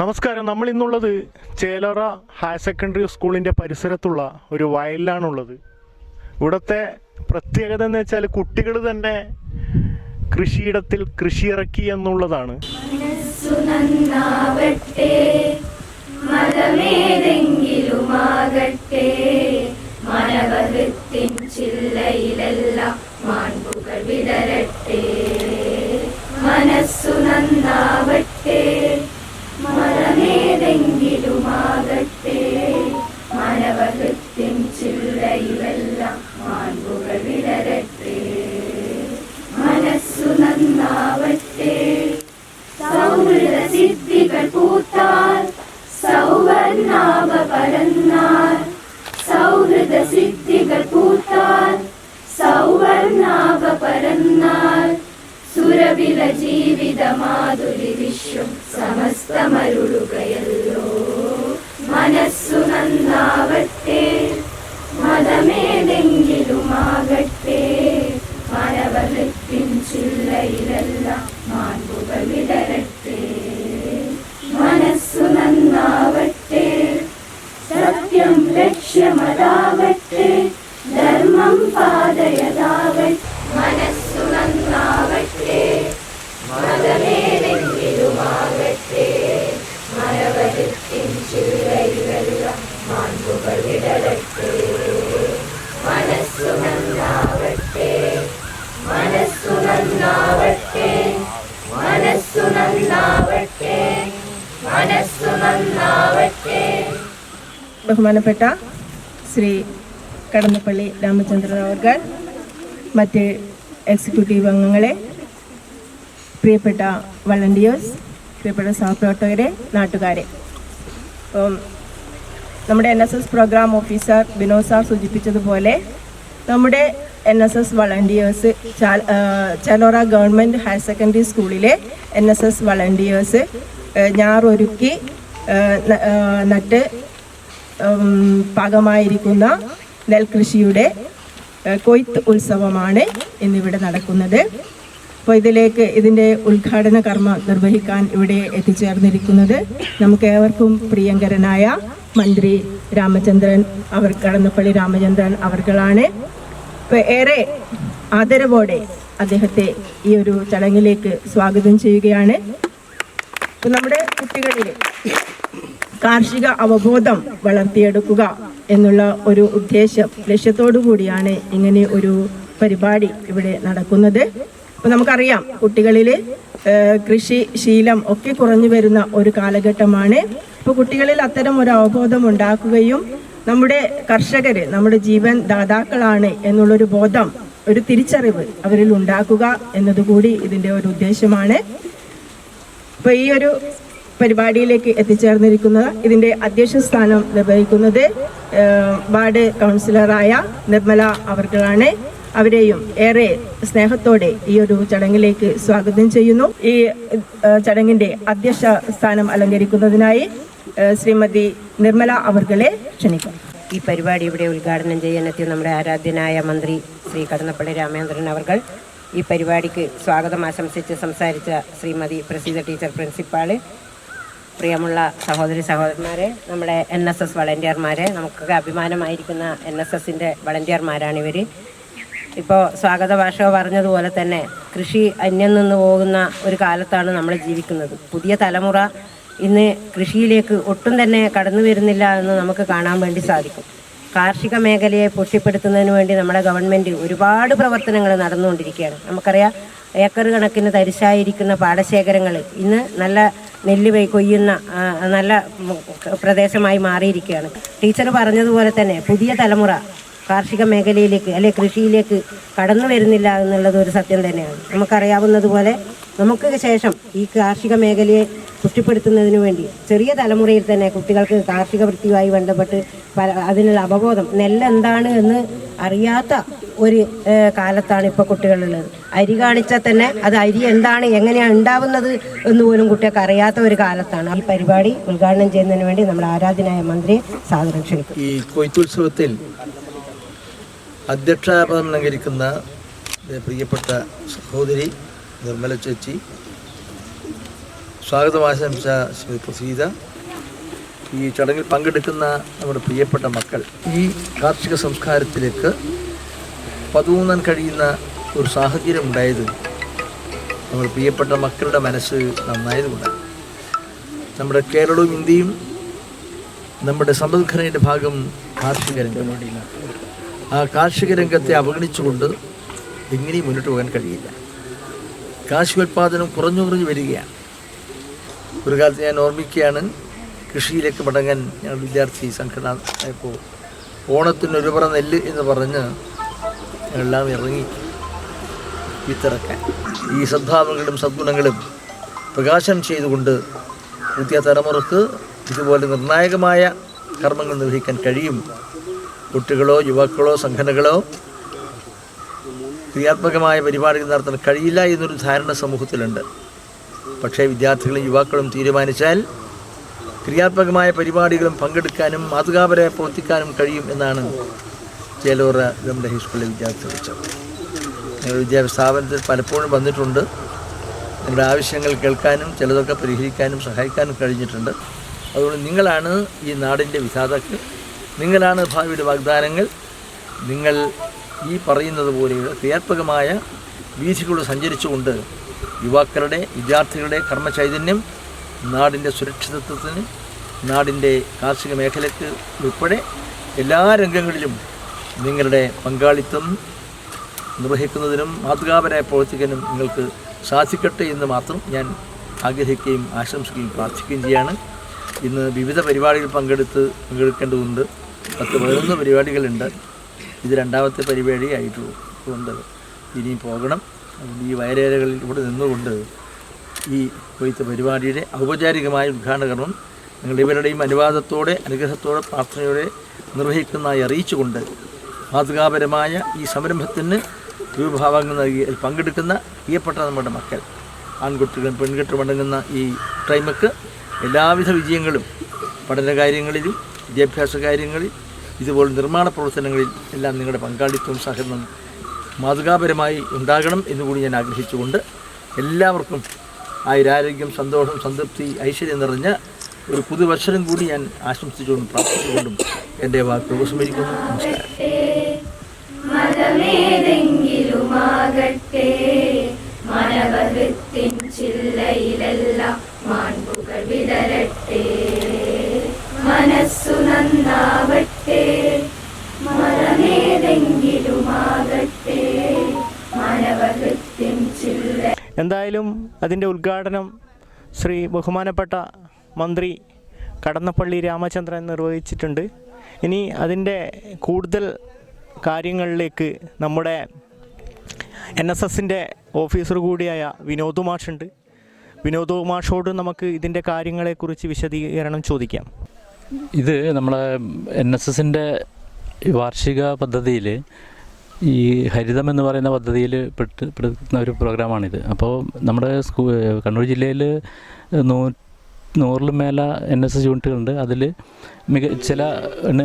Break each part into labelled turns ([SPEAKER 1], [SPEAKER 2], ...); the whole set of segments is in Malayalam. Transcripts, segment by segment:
[SPEAKER 1] നമസ്കാരം. നമ്മൾ ഇന്നുള്ളത് ചേലറ ഹയർ സെക്കൻഡറി സ്കൂളിന്റെ പരിസരത്തുള്ള ഒരു വയലിലാണുള്ളത്. ഇവിടുത്തെ പ്രത്യേകത എന്ന് വെച്ചാൽ കുട്ടികൾ തന്നെ കൃഷിയിടത്തിൽ കൃഷി ഇറക്കി എന്നുള്ളതാണ്
[SPEAKER 2] മാൻപുകൾ വിടരട്ടെ. മനസ്സു നന്നാവട്ടെ മതമേതെങ്കിലുമാകട്ടെ മനവഹൃത്തിൻ ചില്ലയിലെല്ലാം മാൺപുകൾ വിടരട്ടെ. മനസ്സു നന്നാവട്ടെ. സൗഹൃദ സിദ്ധികൾ പൂത്താൽ സൗവർണാഭ പരന്നാൽ സൗഹൃദ സിദ്ധികൾ പൂത്താൽ സൗവർണാഭ പരന്നാൽ സുരവില ജീവിതമാധുരി വിശ്വം സമസ്തമരുളുകയല്ലോ ലക്ഷ്യമതാവട്ടെ ധർമ്മം പാതയതാവട്ടെ മനസ്സു നന്നാവട്ടെ. മതമേതെങ്കിലുമാകട്ടെ മനവഹൃത്തിൻ ചില്ലയിലെല്ലാം മാൺപുകൾ വിടരട്ടെ മനസ്സു നന്നാവട്ടെ. മനസ്സു നന്നാവട്ടെ. മനസ്സു
[SPEAKER 3] ബഹുമാനപ്പെട്ട ശ്രീ കടന്നപ്പള്ളി രാമചന്ദ്രൻ അവർഗാൻ മറ്റ് എക്സിക്യൂട്ടീവ് അംഗങ്ങളെ പ്രിയപ്പെട്ട വളണ്ടിയേഴ്സ് പ്രിയപ്പെട്ട സഹപ്രവർത്തകരെ നാട്ടുകാരെ. അപ്പം നമ്മുടെ N S S programme officer Binod sir സൂചിപ്പിച്ചതുപോലെ നമ്മുടെ N S S volunteers Chelora government higher secondary സ്കൂളിലെ എൻ എസ് എസ് വളണ്ടിയേഴ്സ് ഞാറൊരുക്കി നട്ട് ഉം, പാകമായിരിക്കുന്ന നെൽകൃഷിയുടെ കൊയ്ത്ത് ഉത്സവമാണ് ഇന്നിവിടെ നടക്കുന്നത്. അപ്പോൾ ഇതിലേക്ക് ഇതിന്റെ ഉദ്ഘാടന കർമ്മം നിർവഹിക്കാൻ ഇവിടെ എത്തിച്ചേർന്നിരിക്കുന്നത് നമുക്ക് ഏവർക്കും പ്രിയങ്കരനായ മന്ത്രി രാമചന്ദ്രൻ അവർ കടന്നപ്പള്ളി രാമചന്ദ്രൻ അവർകളാണ്. ഇപ്പോൾ ഏറെ ആദരവോടെ അദ്ദേഹത്തെ ഈ ഒരു ചടങ്ങിലേക്ക് സ്വാഗതം ചെയ്യുകയാണ്. നമ്മുടെ കുട്ടികളിൽ കാർഷിക അവബോധം വളർത്തിയെടുക്കുക എന്നുള്ള ഒരു ഉദ്ദേശം ലക്ഷ്യത്തോടു കൂടിയാണ് ഇങ്ങനെ ഒരു പരിപാടി ഇവിടെ നടക്കുന്നത്. അപ്പോൾ നമുക്കറിയാം കുട്ടികളിൽ കൃഷി ശീലം ഒക്കെ കുറഞ്ഞു വരുന്ന ഒരു കാലഘട്ടമാണ്. അപ്പോൾ കുട്ടികളിൽ അത്തരം ഒരു അവബോധം ഉണ്ടാക്കുകയും നമ്മുടെ കർഷകർ നമ്മുടെ ജീവൻ ദാതാക്കളാണ് എന്നുള്ളൊരു ബോധം ഒരു തിരിച്ചറിവ് അവരിൽ ഉണ്ടാക്കുക എന്നതുകൂടി ഇതിന്റെ ഒരു ഉദ്ദേശമാണ്. അപ്പോൾ ഈ ഒരു പരിപാടിയിലേക്ക് എത്തിച്ചേർന്നിരിക്കുന്നത് ഇതിന്റെ അധ്യക്ഷ സ്ഥാനം നിർവഹിക്കുന്നത് വാർഡ് കൗൺസിലറായ നിർമ്മല അവർകളാണ്. അവരെയും ഏറെ സ്നേഹത്തോടെ ഈ ഒരു ചടങ്ങിലേക്ക് സ്വാഗതം ചെയ്യുന്നു. ഈ ചടങ്ങിന്റെ അധ്യക്ഷ സ്ഥാനം അലങ്കരിക്കുന്നതിനായി ശ്രീമതി നിർമ്മല അവർകളെ ക്ഷണിക്കും
[SPEAKER 4] ഈ പരിപാടി ഇവിടെ ഉദ്ഘാടനം ചെയ്യാനെത്തിയ നമ്മുടെ ആരാധ്യനായ മന്ത്രി ശ്രീ കടന്നപ്പള്ളി രാമേന്ദ്രൻ അവർകൾ. ഈ പരിപാടിക്ക് സ്വാഗതം ആശംസിച്ച് സംസാരിച്ച ശ്രീമതി പ്രസീത ടീച്ചർ പ്രിൻസിപ്പാൾ പ്രിയമുള്ള സഹോദരി സഹോദരന്മാരെ നമ്മുടെ എൻ എസ് എസ് വളണ്ടിയർമാരെ നമുക്കൊക്കെ അഭിമാനമായിരിക്കുന്ന എൻ എസ് എസിന്റെ വളണ്ടിയർമാരാണിവർ ഇപ്പോൾ സ്വാഗത ഭാഷ പറഞ്ഞതുപോലെ തന്നെ കൃഷി അന്യം നിന്ന് പോകുന്ന ഒരു കാലത്താണ് നമ്മൾ ജീവിക്കുന്നത്. പുതിയ തലമുറ ഇന്ന് കൃഷിയിലേക്ക് ഒട്ടും തന്നെ കടന്നു വരുന്നില്ല എന്ന് നമുക്ക് കാണാൻ വേണ്ടി സാധിക്കും. കാർഷിക മേഖലയെ പുഷ്ടിപ്പെടുത്തുന്നതിന് വേണ്ടി നമ്മുടെ ഗവൺമെന്റ് ഒരുപാട് പ്രവർത്തനങ്ങൾ നടന്നുകൊണ്ടിരിക്കുകയാണ്. നമുക്കറിയാം ഏക്കർ കണക്കിന് തരിശായിരിക്കുന്ന പാടശേഖരങ്ങൾ ഇന്ന് നല്ല നെല്ല് കൊയ്യുന്ന നല്ല പ്രദേശമായി മാറിയിരിക്കുകയാണ്. ടീച്ചർ പറഞ്ഞതുപോലെ തന്നെ പുതിയ തലമുറ കാർഷിക മേഖലയിലേക്ക് അല്ലെ കൃഷിയിലേക്ക് കടന്നു വരുന്നില്ല എന്നുള്ളത് ഒരു സത്യം തന്നെയാണ്. നമുക്കറിയാവുന്നതുപോലെ നമുക്ക് ശേഷം ഈ കാർഷിക മേഖലയെ പുഷ്ടിപ്പെടുത്തുന്നതിന് വേണ്ടി ചെറിയ തലമുറയിൽ തന്നെ കുട്ടികൾക്ക് കാർഷിക വൃത്തിയുമായി ബന്ധപ്പെട്ട് പല അതിനുള്ള അവബോധം നെല്ല് എന്താണ് എന്ന് അറിയാത്ത ഒരു കാലത്താണ് ഇപ്പോൾ കുട്ടികളുള്ളത്. അരി കാണിച്ചാൽ തന്നെ അത് അരി എന്താണ് എങ്ങനെയാണ് ഉണ്ടാവുന്നത് എന്ന് പോലും കുട്ടികൾക്ക് അറിയാത്ത ഒരു കാലത്താണ്. ഈ പരിപാടി ഉദ്ഘാടനം ചെയ്യുന്നതിന് വേണ്ടി നമ്മുടെ ആരാധനായ മന്ത്രിയെ സാധനം ക്ഷണിക്കും
[SPEAKER 5] ഈ കൊയ്ത്തുത്സവത്തിൽ അധ്യക്ഷപദം അലങ്കരിക്കുന്ന ഏ, പ്രിയപ്പെട്ട സഹോദരി നിർമ്മല ചേച്ചി. സ്വാഗതം ആശംസ ശ്രീ പ്രസീത. ഈ ചടങ്ങിൽ പങ്കെടുക്കുന്ന നമ്മുടെ പ്രിയപ്പെട്ട മക്കൾ ഈ കാർഷിക സംസ്കാരത്തിലേക്ക് പതുങ്ങാൻ കഴിയുന്ന ഒരു സാഹചര്യം ഉണ്ടായത് നമ്മുടെ പ്രിയപ്പെട്ട മക്കളുടെ മനസ്സ് നന്നായതുകൊണ്ടാണ്. നമ്മുടെ കേരളവും ഇന്ത്യയും നമ്മുടെ സമ്പദ്ഘടനയുടെ ഭാഗം കാർഷിക ആ കാർഷിക രംഗത്തെ അവഗണിച്ചുകൊണ്ട് എങ്ങനെയും മുന്നോട്ട് പോകാൻ കഴിയില്ല. കാർഷികോൽപാദനം കുറഞ്ഞു കുറഞ്ഞു വരികയാണ്. ഒരു കാലത്ത് ഞാൻ ഓർമ്മിക്കുകയാണ് കൃഷിയിലേക്ക് മടങ്ങാൻ ഞങ്ങൾ വിദ്യാർത്ഥി സംഘടന ആയപ്പോൾ ഓണത്തിന് ഒരു പറ നെല്ല് എന്ന് പറഞ്ഞ് എല്ലാം ഇറങ്ങി വിത്തിറക്കാൻ. ഈ സദ്ഭാവങ്ങളും സദ്ഗുണങ്ങളും പ്രകാശനം ചെയ്തുകൊണ്ട് പുതിയ തലമുറയ്ക്ക് ഇതുപോലെ നിർണായകമായ കർമ്മങ്ങൾ നിർവഹിക്കാൻ കഴിയും. കുട്ടികളോ യുവാക്കളോ സംഘടനകളോ ക്രിയാത്മകമായ പരിപാടികൾ നടത്താൻ കഴിയില്ല എന്നൊരു ധാരണ സമൂഹത്തിലുണ്ട്. പക്ഷേ വിദ്യാർത്ഥികളും യുവാക്കളും തീരുമാനിച്ചാൽ ക്രിയാത്മകമായ പരിപാടികളും പങ്കെടുക്കാനും മാതൃകാപരെ പ്രവർത്തിക്കാനും കഴിയും എന്നാണ് ചേലോറ നമ്മുടെ ഹൈസ്കൂളിലെ വിദ്യാർത്ഥികൾ വെച്ചത്. ഞങ്ങളുടെ വിദ്യാഭ്യാസ സ്ഥാപനത്തിൽ പലപ്പോഴും വന്നിട്ടുണ്ട്. നിങ്ങളുടെ ആവശ്യങ്ങൾ കേൾക്കാനും ചിലതൊക്കെ പരിഹരിക്കാനും സഹായിക്കാനും കഴിഞ്ഞിട്ടുണ്ട്. അതുകൊണ്ട് നിങ്ങളാണ് ഈ നാടിന്റെ വിധാതാക്കൾ. നിങ്ങളാണ് ഭാവിയുടെ വാഗ്ദാനങ്ങൾ. നിങ്ങൾ ഈ പറയുന്നത് പോലെയുള്ള ക്രിയാത്മകമായ വീഥികളിലൂടെ സഞ്ചരിച്ചുകൊണ്ട് യുവാക്കളുടെ വിദ്യാർത്ഥികളുടെ കർമ്മചൈതന്യം നാടിന്റെ സുരക്ഷിതത്വത്തിന് നാടിന്റെ കാർഷിക മേഖലയ്ക്ക് ഉൾപ്പെടെ എല്ലാ രംഗങ്ങളിലും നിങ്ങളുടെ പങ്കാളിത്തം നിർവഹിക്കുന്നതിനും മാതൃകാപരായ പ്രവർത്തിക്കാനും നിങ്ങൾക്ക് സാധിക്കട്ടെ എന്ന് മാത്രം ഞാൻ ആഗ്രഹിക്കുകയും ആശംസിക്കുകയും പ്രാർത്ഥിക്കുകയും ചെയ്യാണ്. ഇന്ന് വിവിധ പരിപാടികൾ പങ്കെടുത്ത് പങ്കെടുക്കേണ്ടതുണ്ട്. പത്ത് പതിനൊന്ന് പരിപാടികളുണ്ട്. ഇത് രണ്ടാമത്തെ പരിപാടി ആയിട്ടുണ്ട് ഇനി പോകണം. ഈ വയലേലകളിൽ ഇവിടെ നിന്നുകൊണ്ട് ഈ കൊയ്ത്ത് പരിപാടിയുടെ ഔപചാരികമായ ഉദ്ഘാടന നിങ്ങൾ ഇവരുടെയും അനുവാദത്തോടെ അനുഗ്രഹത്തോടെ പ്രാർത്ഥനയോടെ നിർവഹിക്കുന്നതായി അറിയിച്ചുകൊണ്ട് മാതൃകാപരമായ ഈ സംരംഭത്തിന് രൂപഭാവങ്ങൾ നൽകി പങ്കെടുക്കുന്ന പ്രിയപ്പെട്ട നമ്മുടെ മക്കൾ ആൺകുട്ടികളും പെൺകുട്ടികളും അടങ്ങുന്ന ഈ ടൈമക്ക് എല്ലാവിധ വിജയങ്ങളും പഠന കാര്യങ്ങളിലും വിദ്യാഭ്യാസ കാര്യങ്ങളിൽ ഇതുപോലെ നിർമ്മാണ പ്രവർത്തനങ്ങളിൽ എല്ലാം നിങ്ങളുടെ പങ്കാളിത്തവും സഹകരണം മാതൃകാപരമായി ഉണ്ടാകണം എന്നുകൂടി ഞാൻ ആഗ്രഹിച്ചുകൊണ്ട് എല്ലാവർക്കും ആയുരാരോഗ്യം സന്തോഷം സംതൃപ്തി ഐശ്വര്യം നിറഞ്ഞ ഒരു പുതുവത്സരം കൂടി ഞാൻ ആശംസിച്ചുകൊണ്ടും പ്രാർത്ഥിച്ചുകൊണ്ടും എന്റെ വാക്കുകൾ ഉപസമരിക്കുന്നു നമസ്കാരം.
[SPEAKER 2] മതമേതെങ്കിലുമാകട്ടെ മാനവഹൃത്തിൻ ചില്ല
[SPEAKER 1] എന്തായാലും അതിന്റെ ഉദ്ഘാടനം ശ്രീ ബഹുമാനപ്പെട്ട മന്ത്രി കടന്നപ്പള്ളി രാമചന്ദ്രൻ നിർവഹിച്ചിട്ടുണ്ട്. ഇനി അതിന്റെ കൂടുതൽ കാര്യങ്ങളിലേക്ക് നമ്മുടെ എൻ എസ് എസിന്റെ ഓഫീസർ കൂടിയായ വിനോദ് മാഷുണ്ട് വിനോദ് നമുക്ക് ഇതിന്റെ കാര്യങ്ങളെക്കുറിച്ച് വിശദീകരണം ചോദിക്കാം.
[SPEAKER 6] ഇത് നമ്മളെ എൻ എസ് എസിന്റെ വാർഷിക പദ്ധതിയിൽ ഈ ഹരിതം എന്ന് പറയുന്ന പദ്ധതിയിൽ പെട്ട് പെടുന്ന ഒരു പ്രോഗ്രാമാണിത്. അപ്പോൾ നമ്മുടെ സ്കൂ കണ്ണൂർ ജില്ലയിൽ നൂ നൂറിലും മേല എൻ എസ് എസ് യൂണിറ്റുകളുണ്ട്. അതിൽ മിക ചില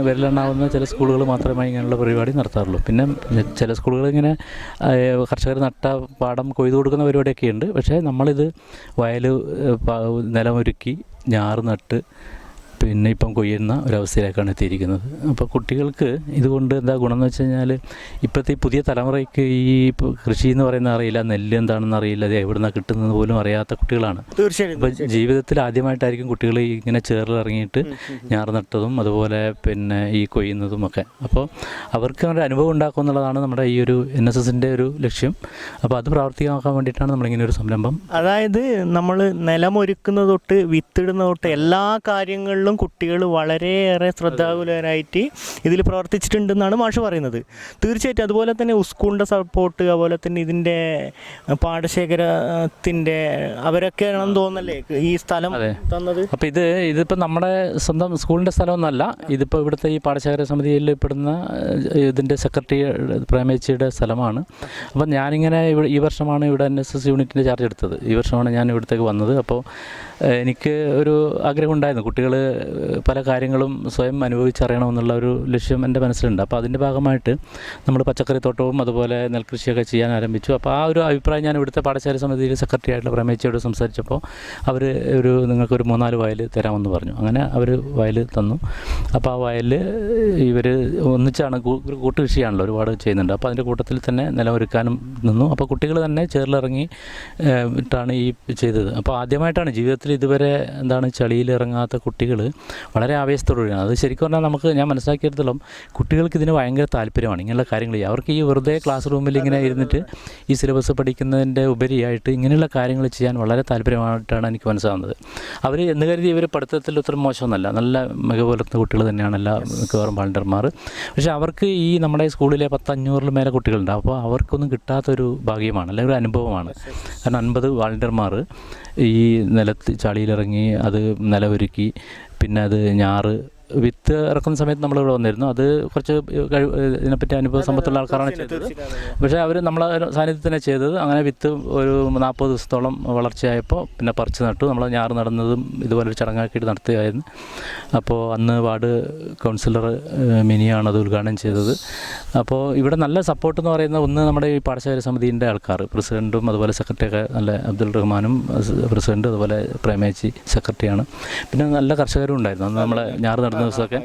[SPEAKER 6] വിരലെണ്ണാവുന്ന ചില സ്കൂളുകൾ മാത്രമേ ഇങ്ങനെയുള്ള പരിപാടി നടത്താറുള്ളൂ. പിന്നെ ചില സ്കൂളുകൾ ഇങ്ങനെ കർഷകർ നട്ട പാടം കൊയ്തു കൊടുക്കുന്ന പരിപാടിയൊക്കെ ഉണ്ട് പക്ഷേ നമ്മളിത് വയൽ നിലമൊരുക്കി ഞാറ് നട്ട് പിന്നെ ഇപ്പം കൊയ്യുന്ന ഒരവസ്ഥയിലേക്കാണ് എത്തിയിരിക്കുന്നത്. അപ്പോൾ കുട്ടികൾക്ക് ഇതുകൊണ്ട് എന്താ ഗുണം എന്ന് വെച്ച് കഴിഞ്ഞാൽ ഇപ്പോഴത്തെ ഈ പുതിയ തലമുറയ്ക്ക് ഈ കൃഷി എന്ന് പറയുന്ന അറിയില്ല നെല്ല് എന്താണെന്ന് അറിയില്ല അത് എവിടെ നിന്നാണ് കിട്ടുന്നത് പോലും അറിയാത്ത കുട്ടികളാണ്.
[SPEAKER 1] തീർച്ചയായും
[SPEAKER 6] അപ്പോൾ ജീവിതത്തിൽ ആദ്യമായിട്ടായിരിക്കും കുട്ടികൾ ഇങ്ങനെ ചേറിലിറങ്ങിയിട്ട് ഞാറ് നട്ടതും അതുപോലെ പിന്നെ ഈ കൊയ്യുന്നതും ഒക്കെ. അപ്പോൾ അവർക്ക് അവരുടെ അനുഭവം ഉണ്ടാക്കുക എന്നുള്ളതാണ് നമ്മുടെ ഈ ഒരു എൻ എസ് എസിന്റെ ഒരു ലക്ഷ്യം. അപ്പോൾ അത് പ്രാവർത്തികമാക്കാൻ വേണ്ടിയിട്ടാണ് നമ്മളിങ്ങനെ ഒരു സംരംഭം
[SPEAKER 1] അതായത് നമ്മൾ നിലമൊരുക്കുന്ന തൊട്ട് വിത്തിടുന്ന തൊട്ട് എല്ലാ കാര്യങ്ങളിലും കുട്ടികൾ വളരെയേറെ ശ്രദ്ധാകുലരായിട്ട് ഇതിൽ പ്രവർത്തിച്ചിട്ടുണ്ടെന്നാണ് മാഷ് പറയുന്നത്. തീർച്ചയായിട്ടും അതുപോലെ തന്നെ സ്കൂളിന്റെ സപ്പോർട്ട് അതുപോലെ തന്നെ ഇതിന്റെ പാടശേഖരത്തിന്റെ അവരൊക്കെയാണെന്ന് തോന്നല്ലേ ഈ സ്ഥലം തന്നത്?
[SPEAKER 6] അപ്പോൾ ഇത് ഇതിപ്പോൾ നമ്മുടെ സ്വന്തം സ്കൂളിന്റെ സ്ഥലമൊന്നുമല്ല ഇതിപ്പോൾ ഇവിടുത്തെ ഈ പാടശേഖര സമിതിയിൽ പെടുന്ന ഇതിന്റെ സെക്രട്ടറി പ്രേമേച്ചിയുടെ സ്ഥലമാണ്. അപ്പം ഞാനിങ്ങനെ ഇവിടെ ഈ വർഷമാണ് ഇവിടെ എൻ എസ് എസ് യൂണിറ്റിന്റെ ചാർജ് എടുത്തത്. ഈ വർഷമാണ് ഞാൻ ഇവിടത്തേക്ക് വന്നത്. അപ്പോൾ എനിക്ക് ഒരു ആഗ്രഹം ഉണ്ടായിരുന്നു. കുട്ടികൾ പല കാര്യങ്ങളും സ്വയം അനുഭവിച്ചറിയണമെന്നുള്ള ഒരു ലക്ഷ്യം എന്റെ മനസ്സിലുണ്ട്. അപ്പോൾ അതിന്റെ ഭാഗമായിട്ട് നമ്മൾ പച്ചക്കറിത്തോട്ടവും അതുപോലെ നെൽകൃഷിയൊക്കെ ചെയ്യാൻ ആരംഭിച്ചു. അപ്പോൾ ആ ഒരു അഭിപ്രായം ഞാൻ ഇവിടുത്തെ പാഠശാല സമിതിയിൽ സെക്രട്ടറി ആയിട്ടുള്ള പ്രമേച്ചയോട് സംസാരിച്ചപ്പോൾ അവർ ഒരു നിങ്ങൾക്കൊരു മൂന്നാൽ വയൽ തരാമെന്ന് പറഞ്ഞു. അങ്ങനെ അവർ വയൽ തന്നു. അപ്പോൾ ആ വയലിൽ ഇവർ ഒന്നിച്ചാണ് കൂട്ടുകൃഷിയാണല്ലോ ഒരുപാട് ചെയ്യുന്നുണ്ട്. അപ്പോൾ അതിന്റെ കൂട്ടത്തിൽ തന്നെ നിലമൊരുക്കാനും നിന്നു. അപ്പോൾ കുട്ടികൾ തന്നെ ചേറിലിറങ്ങി ഇട്ടാണ് ഈ ചെയ്തത്. അപ്പോൾ ആദ്യമായിട്ടാണ് ജീവിതത്തിൽ ഇതുവരെ എന്താണ് ചളിയിൽ ഇറങ്ങാത്ത കുട്ടികൾ വളരെ ആവേശത്തോടുകൂടിയാണ്. അത് ശരിക്കും പറഞ്ഞാൽ നമുക്ക് ഞാൻ മനസ്സിലാക്കിയെടുത്തോളം കുട്ടികൾക്ക് ഇതിന് ഭയങ്കര താല്പര്യമാണ് ഇങ്ങനെയുള്ള കാര്യങ്ങൾ അവർക്ക് ഈ വെറുതെ ക്ലാസ് റൂമിൽ ഇങ്ങനെ ഇരുന്നിട്ട് ഈ സിലബസ് പഠിക്കുന്നതിന്റെ ഉപരിയായിട്ട് ഇങ്ങനെയുള്ള കാര്യങ്ങൾ ചെയ്യാൻ വളരെ താല്പര്യമായിട്ടാണ് എനിക്ക് മനസ്സിലാവുന്നത്. അവർ എന്ന് കരുതി ഇവർ പഠിത്തത്തിൽ ഒത്തിരി മോശമൊന്നുമല്ല. നല്ല മികവ് പുലർത്തുന്ന കുട്ടികൾ തന്നെയാണ് എല്ലാ മിക്കവാറും വാളണ്ടിയർമാർ പക്ഷേ അവർക്ക് ഈ നമ്മുടെ സ്കൂളിലെ പത്തഞ്ഞൂറിൽ മേലെ കുട്ടികളുണ്ട്. അപ്പോൾ അവർക്കൊന്നും കിട്ടാത്തൊരു ഭാഗ്യമാണ് അല്ലെങ്കിൽ ഒരു അനുഭവമാണ്. കാരണം അൻപത് വാളണ്ടിയർമാർ ഈ നിലത്ത് ചളിയിലിറങ്ങി അത് നിലമൊരുക്കി പിന്നെ അത് ഞാറ് വിത്ത് ഇറക്കുന്ന സമയത്ത് നമ്മളിവിടെ വന്നിരുന്നു. അത് കുറച്ച് കഴിവ് ഇതിനെപ്പറ്റി അനുഭവ സമ്പത്തുള്ള ആൾക്കാരാണ് ചെയ്തത്. പക്ഷേ അവർ നമ്മളെ സാന്നിധ്യത്തിൽ തന്നെ ചെയ്തത്. അങ്ങനെ വിത്ത് ഒരു നാൽപ്പത് ദിവസത്തോളം വളർച്ചയായപ്പോൾ പിന്നെ പറിച്ച് നട്ടു. നമ്മൾ ഞാറ് നടന്നതും ഇതുപോലെ ഒരു ചടങ്ങാക്കിയിട്ട് നടത്തുകയായിരുന്നു. അപ്പോൾ അന്ന് വാർഡ് കൗൺസിലർ മിനിയാണ് അത് ഉദ്ഘാടനം ചെയ്തത്. അപ്പോൾ ഇവിടെ നല്ല സപ്പോർട്ട് എന്ന് പറയുന്നത് ഒന്ന് നമ്മുടെ ഈ പാഠശാല സമിതിന്റെ ആൾക്കാർ പ്രസിഡന്റും അതുപോലെ സെക്രട്ടറിയൊക്കെ നല്ല അബ്ദുൾ റഹ്മാനും പ്രസിഡന്റ് അതുപോലെ പ്രേമേച്ചി സെക്രട്ടറിയാണ്. പിന്നെ നല്ല കർഷകരും ഉണ്ടായിരുന്നു. അന്ന് നമ്മളെ ഞാറ് നടുന്ന ദിവസമൊക്കെ.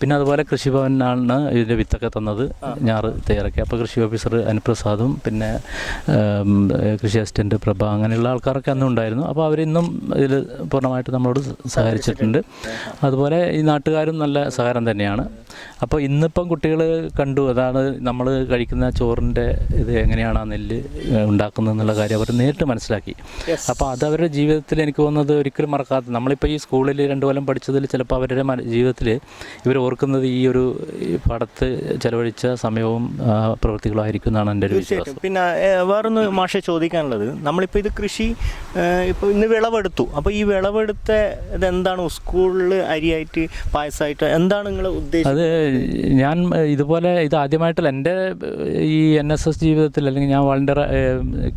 [SPEAKER 6] പിന്നെ അതുപോലെ കൃഷിഭവനാണ് ഇതിന്റെ വിത്തൊക്കെ തന്നത് ഞാറ് തയ്യാറാക്കി. അപ്പോൾ കൃഷി ഓഫീസർ അനുപ്രസാദും പിന്നെ കൃഷി അസിസ്റ്റന്റ് പ്രഭ അങ്ങനെയുള്ള ആൾക്കാരൊക്കെ അന്നും ഉണ്ടായിരുന്നു. അപ്പോൾ അവരിന്നും ഇതിൽ പൂർണമായിട്ട് നമ്മളോട് സഹകരിച്ചിട്ടുണ്ട്. അതുപോലെ ഈ നാട്ടുകാരും നല്ല സഹകരണം തന്നെയാണ്. അപ്പോൾ ഇന്നിപ്പം കുട്ടികൾ കണ്ടു അതാണ് നമ്മൾ കഴിക്കുന്ന ചോറിന്റെ ഇത് എങ്ങനെയാണ് ആ നെല്ല് ഉണ്ടാക്കുന്നത് എന്നുള്ള കാര്യം അവർ നേരിട്ട് മനസ്സിലാക്കി. അപ്പോൾ അത് അവരുടെ ജീവിതത്തിൽ എനിക്ക് തോന്നുന്നത് ഒരിക്കലും മറക്കാത്ത നമ്മളിപ്പോൾ ഈ സ്കൂളിൽ രണ്ടു കൊല്ലം പഠിച്ചതിൽ ചിലപ്പോൾ അവരുടെ ജീവിതത്തിൽ ഇവർ ഓർക്കുന്നത് ഈ ഒരു പടത്ത് ചെലവഴിച്ച സമയവും പ്രവൃത്തികളായിരിക്കും എന്നാണ് എന്റെ ഒരു വിശ്വാസം.
[SPEAKER 1] പിന്നെ വേറൊന്ന് മാഷെ ചോദിക്കാനുള്ളത്. നമ്മളിപ്പോൾ ഇത് കൃഷി ഇപ്പോൾ ഇന്ന് വിളവെടുത്തു. അപ്പോൾ ഈ വിളവെടുത്ത ഇതെന്താണ്? സ്കൂളിൽ അരിയായിട്ട് പായസമായിട്ട് എന്താണ് നിങ്ങൾ ഉദ്ദേശിച്ചത്
[SPEAKER 6] അത് ഞാൻ ഇതുപോലെ ഇത് ആദ്യമായിട്ടല്ല എന്റെ ഈ എൻ എസ് എസ് ജീവിതത്തിൽ അല്ലെങ്കിൽ ഞാൻ വളണ്ടിയർ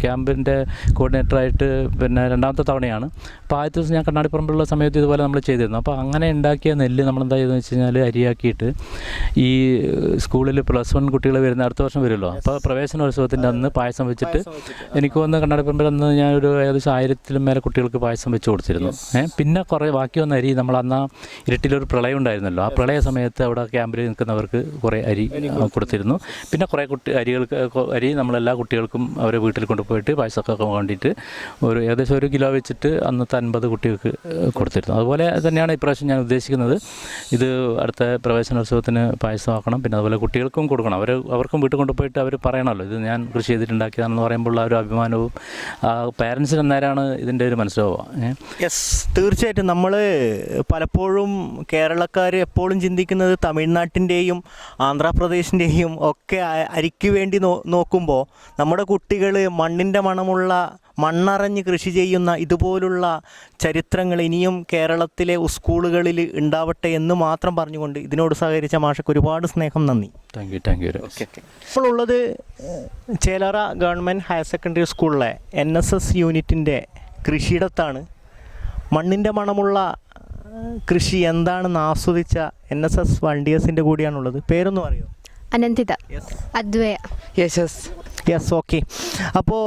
[SPEAKER 6] ക്യാമ്പിന്റെ കോർഡിനേറ്ററായിട്ട് പിന്നെ രണ്ടാമത്തെ തവണയാണ്. അപ്പോൾ ആദ്യത്തെ ദിവസം ഞാൻ കണ്ണാടിപ്പറമ്പിലുള്ള സമയത്ത് ഇതുപോലെ നമ്മൾ ചെയ്തിരുന്നു. അപ്പോൾ അങ്ങനെ ഉണ്ടാക്കിയ നെല്ല് നമ്മൾ എന്താ ചെയ്തതെന്ന് വെച്ച് കഴിഞ്ഞാൽ അരിയാക്കിയിട്ട് ഈ സ്കൂളിൽ പ്ലസ് വൺ കുട്ടികൾ വരുന്ന അടുത്ത വർഷം വരുമല്ലോ. അപ്പോൾ പ്രവേശനോത്സവത്തിന്റെ അന്ന് പായസം വെച്ചിട്ട് എനിക്ക് വന്ന് കണ്ണാടിപ്പറമ്പിൽ അന്ന് ഞാനൊരു ഏകദേശം ആയിരത്തിലും മേലെ കുട്ടികൾക്ക് പായസം വെച്ച് കൊടുത്തിരുന്നു. പിന്നെ കുറേ ബാക്കി വന്ന അരി നമ്മൾ അന്ന് ഇരുട്ടിലൊരു പ്രളയം ഉണ്ടായിരുന്നല്ലോ. ആ പ്രളയ സമയത്ത് അവിടെ ക്യാമ്പിൽ നിൽക്കുന്നവർക്ക് കുറേ അരി കൊടുത്തിരുന്നു. പിന്നെ കുറേ കുട്ടി അരികൾക്ക് അരി നമ്മളെല്ലാ കുട്ടികൾക്കും അവരെ വീട്ടിൽ കൊണ്ടുപോയിട്ട് പായസമൊക്കെ വേണ്ടിയിട്ട് ഒരു ഏകദേശം ഒരു കിലോ വെച്ചിട്ട് അന്നത്തെ അൻപത് കുട്ടികൾക്ക് കൊടുത്തിരുന്നു. അതുപോലെ തന്നെയാണ് ഇപ്രാവശ്യം ഞാൻ ഉദ്ദേശിക്കുന്നത് ഇത് അടുത്ത പ്രവേശനോത്സവത്തിന് പായസമാക്കണം. പിന്നെ അതുപോലെ കുട്ടികൾക്കും കൊടുക്കണം. അവർ അവർക്കും വീട്ടിൽ കൊണ്ടുപോയിട്ട് അവർ പറയണമല്ലോ ഇത് ഞാൻ കൃഷി ചെയ്തിട്ടുണ്ടാക്കിയതാണെന്ന് പറയുമ്പോൾ ആ ഒരു അഭിമാനവും ആ പാരൻസിന് അന്നേരമാണ് ഇതിന്റെ ഒരു മനസ്സിലാവുക
[SPEAKER 1] യെസ് തീർച്ചയായിട്ടും നമ്മൾ പലപ്പോഴും കേരളക്കാർ എപ്പോഴും ചിന്തിക്കുന്നത് തമിഴ്നാട്ടിന്റെയും ആന്ധ്രാപ്രദേശിന്റെയും ഒക്കെ അരിക്ക് വേണ്ടി നോ നോക്കുമ്പോൾ നമ്മുടെ കുട്ടികൾ മണ്ണിന്റെ മണമുള്ള മണ്ണറിഞ്ഞ് കൃഷി ചെയ്യുന്ന ഇതുപോലുള്ള ചരിത്രങ്ങൾ ഇനിയും കേരളത്തിലെ സ്കൂളുകളിൽ ഉണ്ടാവട്ടെ എന്ന് മാത്രം പറഞ്ഞുകൊണ്ട് ഇതിനോട് സഹകരിച്ച മാഷക്ക് ഒരുപാട് സ്നേഹം നന്ദി.
[SPEAKER 6] താങ്ക് യു താങ്ക് യു
[SPEAKER 1] ഇപ്പോൾ ഉള്ളത് ചേലറ ഗവൺമെന്റ് ഹയർ സെക്കൻഡറി സ്കൂളിലെ എൻ എസ് എസ് യൂണിറ്റിന്റെ കൃഷിയിടത്താണ്. മണ്ണിന്റെ മണമുള്ള കൃഷി എന്താണെന്ന് ആസ്വദിച്ച എൻ എസ് എസ് വണ്ടിയേഴ്സിന്റെ കൂടിയാണുള്ളത്. പേരൊന്നും അറിയോ
[SPEAKER 7] അനന്തിത. അദ്വയ.
[SPEAKER 8] യശസ്
[SPEAKER 1] യെസ് ഓക്കെ അപ്പോൾ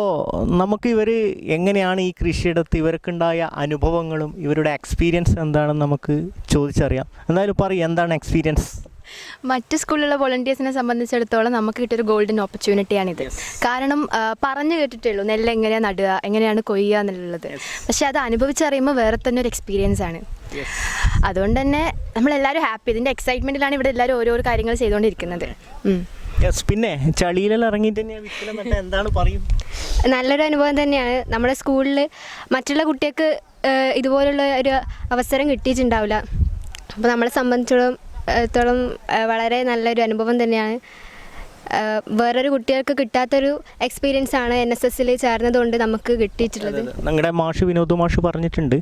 [SPEAKER 1] നമുക്ക് ഇവർ എങ്ങനെയാണ് ഈ കൃഷിയിടത്ത് ഇവർക്കുണ്ടായ അനുഭവങ്ങളും ഇവരുടെ എക്സ്പീരിയൻസ് എന്താണെന്ന് നമുക്ക് ചോദിച്ചറിയാം. എന്തായാലും പറയും എന്താണ് എക്സ്പീരിയൻസ്
[SPEAKER 7] മറ്റ് സ്കൂളിലുള്ള വോളണ്ടിയേഴ്സിനെ സംബന്ധിച്ചിടത്തോളം നമുക്ക് കിട്ടിയൊരു ഗോൾഡൻ ഓപ്പർച്യൂണിറ്റിയാണിത്. കാരണം പറഞ്ഞു കേട്ടിട്ടേ ഉള്ളൂ നെല്ല് എങ്ങനെയാണ് നടുക എങ്ങനെയാണ് കൊയ്യുക എന്നുള്ളത്. പക്ഷെ അത് അനുഭവിച്ചറിയുമ്പോൾ വേറെ തന്നെ ഒരു എക്സ്പീരിയൻസ് ആണ്. അതുകൊണ്ട് തന്നെ നമ്മളെല്ലാവരും ഹാപ്പി ഇതിന്റെ എക്സൈറ്റ്മെന്റിലാണ് ഇവിടെ എല്ലാവരും ഓരോരോ കാര്യങ്ങൾ ചെയ്തുകൊണ്ടിരിക്കുന്നത്.
[SPEAKER 1] പിന്നെ ചളിയിലെല്ലാം ഇറങ്ങിയിട്ട് എന്താണ് പറയും?
[SPEAKER 9] നല്ലൊരു അനുഭവം തന്നെയാണ്. നമ്മുടെ സ്കൂളിൽ മറ്റുള്ള കുട്ടികൾക്ക് ഇതുപോലുള്ള ഒരു അവസരം കിട്ടിയിട്ടുണ്ടാവില്ല. അപ്പോൾ നമ്മളെ സംബന്ധിച്ചിടത്തോളം ത്തോളം, വളരെ നല്ലൊരു അനുഭവം തന്നെയാണ്. വേറൊരു കുട്ടികൾക്ക് കിട്ടാത്തൊരു എക്സ്പീരിയൻസ് ആണ് എൻ എസ് എസിൽ ചേർന്നതുകൊണ്ട് നമുക്ക് കിട്ടിയിട്ടുള്ളത്.
[SPEAKER 1] നിങ്ങളുടെ മാഷ് വിനോദ് മാഷ് പറഞ്ഞിട്ടുണ്ട്.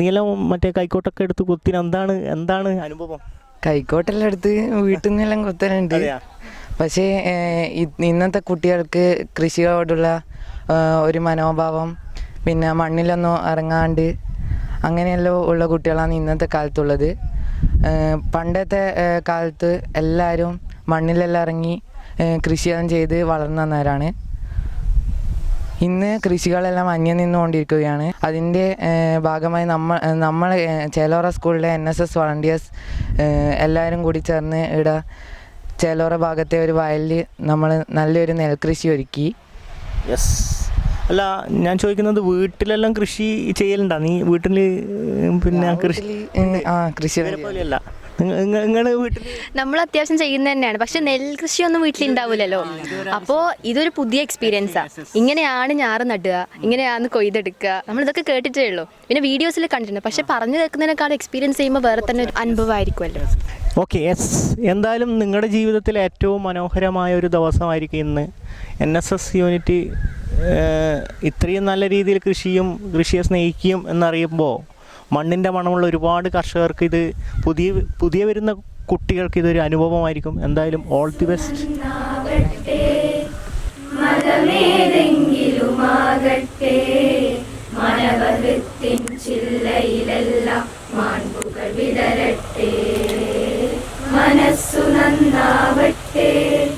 [SPEAKER 1] നീലം മറ്റേ കൈക്കോട്ടൊക്കെ എടുത്ത് കുത്തിന് എന്താണ് എന്താണ് അനുഭവം?
[SPEAKER 8] കൈക്കോട്ടെല്ലാം എടുത്ത് വീട്ടിൽ നിന്നെല്ലാം കൊത്തലുണ്ട് പക്ഷേ ഇന്നത്തെ കുട്ടികൾക്ക് കൃഷിയോടുള്ള ഒരു മനോഭാവം പിന്നെ മണ്ണിലൊന്നും ഇറങ്ങാണ്ട് അങ്ങനെയെല്ലാം ഉള്ള കുട്ടികളാണ് ഇന്നത്തെ കാലത്തുള്ളത്. പണ്ടത്തെ കാലത്ത് എല്ലാവരും മണ്ണിലെല്ലാം ഇറങ്ങി കൃഷിയെല്ലാം ചെയ്ത് വളർന്നു വന്നവരാണ്. ഇന്ന് കൃഷികളെല്ലാം അന്യം നിന്നുകൊണ്ടിരിക്കുകയാണ്. അതിന്റെ ഭാഗമായി നമ്മൾ നമ്മൾ ചേലോറ സ്കൂളിലെ എൻ എസ് എസ് വളണ്ടിയേഴ്സ് എല്ലാവരും കൂടി ചേർന്ന് ഇവിടെ ചേലോറ ഭാഗത്തെ ഒരു വയലിൽ നമ്മൾ നല്ലൊരു നെൽകൃഷി ഒരുക്കി.
[SPEAKER 1] യെസ് അല്ല ഞാൻ ചോദിക്കുന്നത് വീട്ടിലെല്ലാം കൃഷി ചെയ്യലുണ്ടോ? നീ വീട്ടിൽ പിന്നെ കൃഷി
[SPEAKER 8] ആ കൃഷി
[SPEAKER 1] പോലെയല്ല.
[SPEAKER 2] നമ്മൾ അത്യാവശ്യം ചെയ്യുന്ന തന്നെയാണ്. പക്ഷെ നെൽകൃഷിയൊന്നും വീട്ടിലുണ്ടാവില്ലല്ലോ അപ്പോ ഇതൊരു പുതിയ എക്സ്പീരിയൻസാണ് ഇങ്ങനെയാണ് ഞാറ് നടുക. ഇങ്ങനെയാണ് കൊയ്തെടുക്കുക. നമ്മൾ ഇതൊക്കെ കേട്ടിട്ടേ ഉള്ളൂ. പിന്നെ വീഡിയോസിൽ കണ്ടിട്ടുണ്ട്. പക്ഷെ പറഞ്ഞു കേൾക്കുന്നതിനേക്കാൾ എക്സ്പീരിയൻസ് ചെയ്യുമ്പോൾ വേറെ തന്നെ ഒരു അനുഭവമായിരിക്കുമല്ലോ.
[SPEAKER 1] ഓക്കെ യെസ് എന്തായാലും നിങ്ങളുടെ ജീവിതത്തിൽ ഏറ്റവും മനോഹരമായ ഒരു ദിവസമായിരിക്കും ഇന്ന്. എൻ എസ് എസ് യൂണിറ്റ് ഇത്രയും നല്ല രീതിയിൽ കൃഷിയും കൃഷിയെ സ്നേഹിക്കും എന്നറിയുമ്പോൾ മണ്ണിന്റെ മണമുള്ള ഒരുപാട് കർഷകർക്ക് ഇത് പുതിയ പുതിയ വരുന്ന കുട്ടികൾക്ക് ഇതൊരു അനുഭവമായിരിക്കും. എന്തായാലും ഓൾ ദി ബെസ്റ്റ്
[SPEAKER 10] വിടരട്ടെ മനസ്സു നന്നാവട്ടെ.